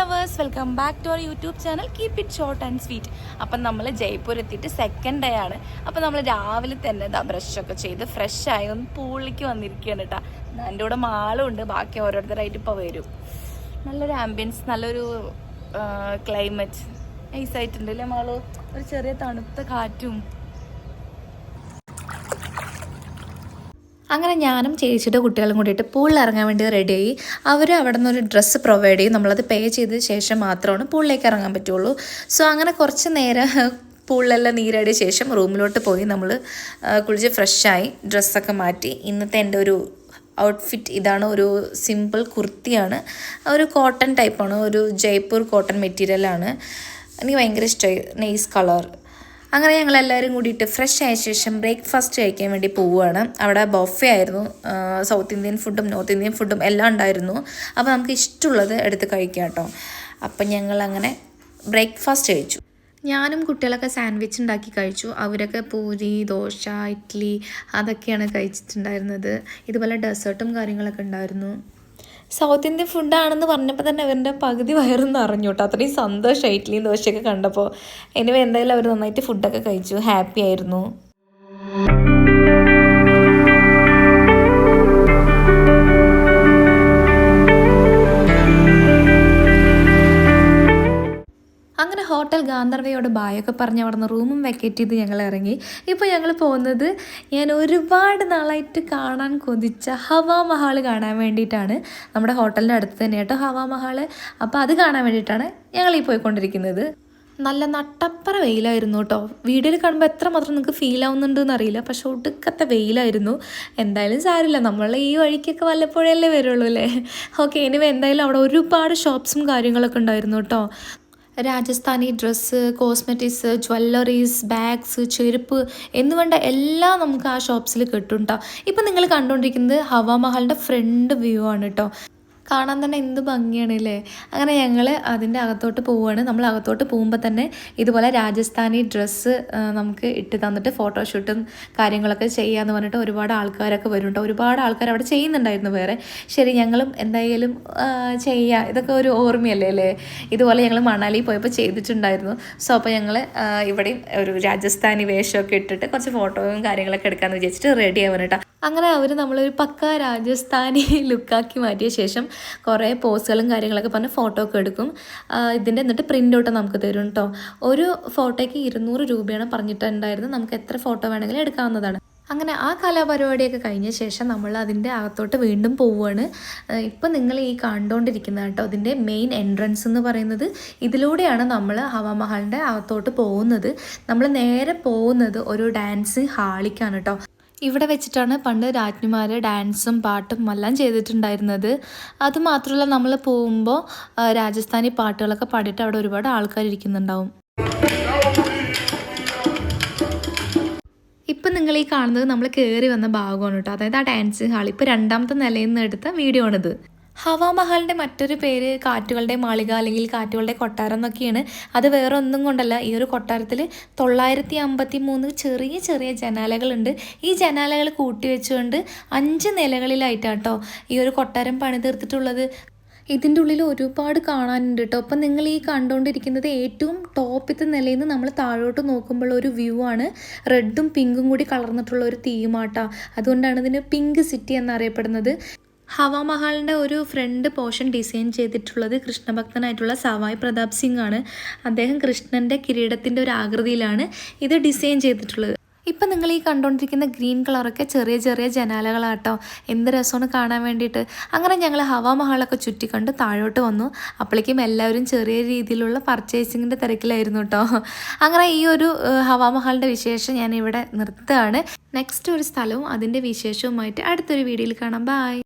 Lovers welcome back to our YouTube channel keep it short and sweet അപ്പം നമ്മൾ ജയ്പൂർ എത്തിയിട്ട് second day ആണ്. അപ്പം നമ്മൾ രാവിലെ തന്നെ ഇതാ ബ്രഷൊക്കെ ചെയ്ത് ഫ്രഷ് ആയി ഒന്ന് പൂളിലേക്ക് വന്നിരിക്കുകയാണ് കേട്ടോ എന്റെ കൂടെ മാളും ഉണ്ട്. ബാക്കി ഓരോരുത്തരായിട്ട് ഇപ്പോൾ വരും. നല്ലൊരു ആംബിയൻസ് നല്ലൊരു ക്ലൈമറ്റ് നൈസായിട്ടുണ്ട് അല്ലേ മാൾ? ഒരു ചെറിയ തണുത്ത കാറ്റും. അങ്ങനെ ഞാനും ചേച്ചിയുടെ കുട്ടികളും കൂടിയിട്ട് പൂളിൽ ഇറങ്ങാൻ വേണ്ടി റെഡിയായി അവർ അവിടെ നിന്ന് ഒരു ഡ്രസ്സ് പ്രൊവൈഡ് ചെയ്യും. നമ്മളത് പേ ചെയ്ത ശേഷം മാത്രമാണ് പൂളിലേക്ക് ഇറങ്ങാൻ പറ്റുള്ളൂ. സോ അങ്ങനെ കുറച്ച് നേരം പൂളിലെല്ലാം നീരാടിയ ശേഷം റൂമിലോട്ട് പോയി. നമ്മൾ കുളിച്ച് ഫ്രഷായി ഡ്രസ്സൊക്കെ മാറ്റി. ഇന്നത്തെ എന്റെ ഒരു ഔട്ട്ഫിറ്റ് ഇതാണ്. ഒരു സിമ്പിൾ കുർത്തിയാണ്. ഒരു കോട്ടൺ ടൈപ്പാണ് ഒരു ജയ്പൂർ കോട്ടൺ മെറ്റീരിയലാണ് എനിക്ക് ഭയങ്കര ഇഷ്ടമായി നെയ്സ് കളർ അങ്ങനെ ഞങ്ങൾ എല്ലാവരും കൂടിയിട്ട് ഫ്രഷ് ആയ ശേഷം ബ്രേക്ക്ഫാസ്റ്റ് കഴിക്കാൻ വേണ്ടി പോവുകയാണ്. അവിടെ ബൊഫെ ആയിരുന്നു. സൗത്ത് ഇന്ത്യൻ ഫുഡും നോർത്ത് ഇന്ത്യൻ ഫുഡും എല്ലാം ഉണ്ടായിരുന്നു. അപ്പോൾ നമുക്ക് ഇഷ്ടമുള്ളത് എടുത്ത് കഴിക്കാം കേട്ടോ. അപ്പം ഞങ്ങൾ അങ്ങനെ ബ്രേക്ക്ഫാസ്റ്റ് കഴിച്ചു. ഞാനും കുട്ടികളൊക്കെ സാൻഡ്വിച്ച് ഉണ്ടാക്കി കഴിച്ചു. അവരൊക്കെ പൂരി ദോശ ഇഡ്ഡലി അതൊക്കെയാണ് കഴിച്ചിട്ടുണ്ടായിരുന്നത്. ഇതുപോലെ ഡെസേർട്ടും കാര്യങ്ങളൊക്കെ ഉണ്ടായിരുന്നു. സൗത്ത് ഇന്ത്യൻ ഫുഡാണെന്ന് പറഞ്ഞപ്പോൾ തന്നെ അവരുടെ പകുതി വയറും നിറഞ്ഞു കേട്ടോ. അത്രയും സന്തോഷമായി ഇഡ്ഡലിയും ദോശയൊക്കെ കണ്ടപ്പോൾ എനിവേ എന്തായാലും അവർ നന്നായിട്ട് ഫുഡൊക്കെ കഴിച്ചു. ഹാപ്പി ആയിരുന്നു. ഹോട്ടൽ ഗാന്ധർവയോട് ബായൊക്കെ പറഞ്ഞ് അവിടെ നിന്ന് റൂമും വെക്കേറ്റ് ചെയ്ത് ഞങ്ങൾ ഇറങ്ങി. ഇപ്പോൾ ഞങ്ങൾ പോകുന്നത് ഞാൻ ഒരുപാട് നാളായിട്ട് കാണാൻ കൊതിച്ച ഹവാ മഹാൾ കാണാൻ വേണ്ടിയിട്ടാണ്. നമ്മുടെ ഹോട്ടലിന്റെ അടുത്ത് തന്നെ കേട്ടോ ഹവാ മഹാൾ അപ്പോൾ അത് കാണാൻ വേണ്ടിയിട്ടാണ് ഞങ്ങൾ ഈ പോയിക്കൊണ്ടിരിക്കുന്നത്. നല്ല നട്ടപ്പറ വെയിലായിരുന്നു കേട്ടോ. വീഡിയോയിൽ കാണുമ്പോൾ എത്ര മാത്രം നിങ്ങൾക്ക് ഫീൽ ആവുന്നുണ്ടെന്ന് അറിയില്ല. പക്ഷെ ഒടുക്കത്തെ വെയിലായിരുന്നു. എന്തായാലും സാരില്ല നമ്മൾ ഈ വഴിക്കൊക്കെ വല്ലപ്പോഴല്ലേ വരുള്ളൂ അല്ലേ? ഓക്കെ ഇനി എന്തായാലും അവിടെ ഒരുപാട് ഷോപ്സും കാര്യങ്ങളൊക്കെ ഉണ്ടായിരുന്നു കേട്ടോ. Rajasthani dress cosmetics jewelleries bags ചെരുപ്പ് എന്ന് വേണ്ട എല്ലാം നമുക്ക് ആ ഷോപ്സിൽ കിട്ടും കേട്ടോ ഇപ്പം നിങ്ങൾ കണ്ടുകൊണ്ടിരിക്കുന്നത് ഹവാ മഹലിന്റെ ഫ്രണ്ട് വ്യൂ ആണ് കേട്ടോ കാണാൻ തന്നെ എന്ത് ഭംഗിയാണ് അല്ലേ അങ്ങനെ ഞങ്ങൾ അതിന്റെ അകത്തോട്ട് പോവുകയാണ് നമ്മൾ അകത്തോട്ട് പോകുമ്പോൾ തന്നെ ഇതുപോലെ രാജസ്ഥാനി ഡ്രസ്സ് നമുക്ക് ഇട്ട് തന്നിട്ട് ഫോട്ടോഷൂട്ടും കാര്യങ്ങളൊക്കെ ചെയ്യാമെന്ന് പറഞ്ഞിട്ട് ഒരുപാട് ആൾക്കാരൊക്കെ വരുന്നുണ്ട്. ഒരുപാട് ആൾക്കാർ അവിടെ ചെയ്യുന്നുണ്ടായിരുന്നു വേറെ. ശരി ഞങ്ങളും എന്തായാലും ചെയ്യുക ചെയ്യാം. ഇതൊക്കെ ഒരു ഓർമ്മയല്ലേ അല്ലേ ഇതുപോലെ ഞങ്ങൾ മണാലി പോയപ്പോൾ ചെയ്തിട്ടുണ്ടായിരുന്നു. സോ അപ്പോൾ ഞങ്ങൾ ഇവിടെയും ഒരു രാജസ്ഥാനി വേഷമൊക്കെ ഇട്ടിട്ട് കുറച്ച് ഫോട്ടോയും കാര്യങ്ങളൊക്കെ എടുക്കാമെന്ന് വിചാരിച്ചിട്ട് റെഡി ആവാൻ അങ്ങനെ അവർ നമ്മളൊരു പക്ക രാജസ്ഥാനി ലുക്കാക്കി മാറ്റിയ ശേഷം കുറേ പോസുകളും കാര്യങ്ങളൊക്കെ പറഞ്ഞ് ഫോട്ടോ ഒക്കെ എടുക്കും. ഇതിന്റെ എന്നിട്ട് പ്രിന്റ് ഔട്ട് നമുക്ക് തരും കേട്ടോ ഒരു ഫോട്ടോയ്ക്ക് ഇരുന്നൂറ് രൂപയാണ് പറഞ്ഞിട്ടുണ്ടായിരുന്നത്. നമുക്ക് എത്ര ഫോട്ടോ വേണമെങ്കിലും എടുക്കാവുന്നതാണ്. അങ്ങനെ ആ കലാപരിപാടിയൊക്കെ കഴിഞ്ഞ ശേഷം നമ്മൾ അതിന്റെ അകത്തോട്ട് വീണ്ടും പോവുകയാണ് ഇപ്പം നിങ്ങൾ ഈ കണ്ടുകൊണ്ടിരിക്കുന്ന കേട്ടോ അതിന്റെ മെയിൻ എൻട്രൻസ് എന്ന് പറയുന്നത് ഇതിലൂടെയാണ് നമ്മൾ ഹവാമഹലിന്റെ അകത്തോട്ട് പോകുന്നത്. നമ്മൾ നേരെ പോകുന്നത് ഒരു ഡാൻസിങ് ഹാളിക്കാണ് കേട്ടോ ഇവിടെ വെച്ചിട്ടാണ് പണ്ട് രാജ്ഞിമാർ ഡാൻസും പാട്ടും എല്ലാം ചെയ്തിട്ടുണ്ടായിരുന്നത്. അതുമാത്രമല്ല നമ്മൾ പോകുമ്പോൾ രാജസ്ഥാനി പാട്ടുകളൊക്കെ പാടിയിട്ട് അവിടെ ഒരുപാട് ആൾക്കാർ ഇരിക്കുന്നുണ്ടാവും. ഇപ്പം നിങ്ങൾ ഈ കാണുന്നത് നമ്മൾ കയറി വന്ന ഭാഗമാണ് കേട്ടോ. അതായത് ആ ഡാൻസിങ് ഹാൾ. ഇപ്പോൾ രണ്ടാമത്തെ നിലയിൽ നിന്ന് എടുത്ത വീഡിയോ ആണിത്. ഹവാ മഹലിന്റെ മറ്റൊരു പേര് കാറ്റുകളുടെ മാളിക അല്ലെങ്കിൽ കാറ്റുകളുടെ കൊട്ടാരം എന്നൊക്കെയാണ്. അത് വേറെ ഒന്നും കൊണ്ടല്ല. ഈ ഒരു കൊട്ടാരത്തിൽ തൊള്ളായിരത്തി അമ്പത്തി മൂന്ന് ചെറിയ ചെറിയ ജനാലകളുണ്ട്. ഈ ജനാലകൾ കൂട്ടി വെച്ചുകൊണ്ട് അഞ്ച് നിലകളിലായിട്ടാട്ടോ ഈ ഒരു കൊട്ടാരം പണിതീർത്തിട്ടുള്ളത്. ഇതിന്റെ ഉള്ളിൽ ഒരുപാട് കാണാനുണ്ട് കേട്ടോ അപ്പം നിങ്ങൾ ഈ കണ്ടുകൊണ്ടിരിക്കുന്നത് ഏറ്റവും ടോപ്പിത്തെ നിലയിൽ നിന്ന് നമ്മൾ താഴോട്ട് നോക്കുമ്പോൾ ഒരു വ്യൂ ആണ്. റെഡും പിങ്കും കൂടി കളർന്നിട്ടുള്ള ഒരു തീമാട്ട അതുകൊണ്ടാണ് ഇതിന് പിങ്ക് സിറ്റി എന്നറിയപ്പെടുന്നത്. ഹവാ മഹാളിന്റെ ഒരു ഫ്രണ്ട് പോർഷൻ ഡിസൈൻ ചെയ്തിട്ടുള്ളത് കൃഷ്ണഭക്തനായിട്ടുള്ള സവായ് പ്രതാപ് സിംഗ് ആണ് അദ്ദേഹം കൃഷ്ണന്റെ കിരീടത്തിന്റെ ഒരു ആകൃതിയിലാണ് ഇത് ഡിസൈൻ ചെയ്തിട്ടുള്ളത്. ഇപ്പം നിങ്ങൾ ഈ കണ്ടുകൊണ്ടിരിക്കുന്ന ഗ്രീൻ കളറൊക്കെ ചെറിയ ചെറിയ ജനാലകളാട്ടോ. എന്ത് രസമാണ് കാണാൻ വേണ്ടിയിട്ട്? അങ്ങനെ ഞങ്ങൾ ഹവാ മഹാളൊക്കെ ചുറ്റിക്കണ്ട് താഴോട്ട് വന്നു. അപ്പോഴേക്കും എല്ലാവരും ചെറിയ രീതിയിലുള്ള പർച്ചേസിങ്ങിന്റെ തിരക്കിലായിരുന്നു കേട്ടോ അങ്ങനെ ഈ ഒരു ഹവാമഹാളിന്റെ ഹവാ മഹാളിന്റെ വിശേഷം ഞാൻ ഇവിടെ നിർത്തുകയാണ്. നെക്സ്റ്റ് ഒരു സ്ഥലവും അതിന്റെ വിശേഷവുമായിട്ട് അടുത്തൊരു വീഡിയോയിൽ കാണാം. ബായ്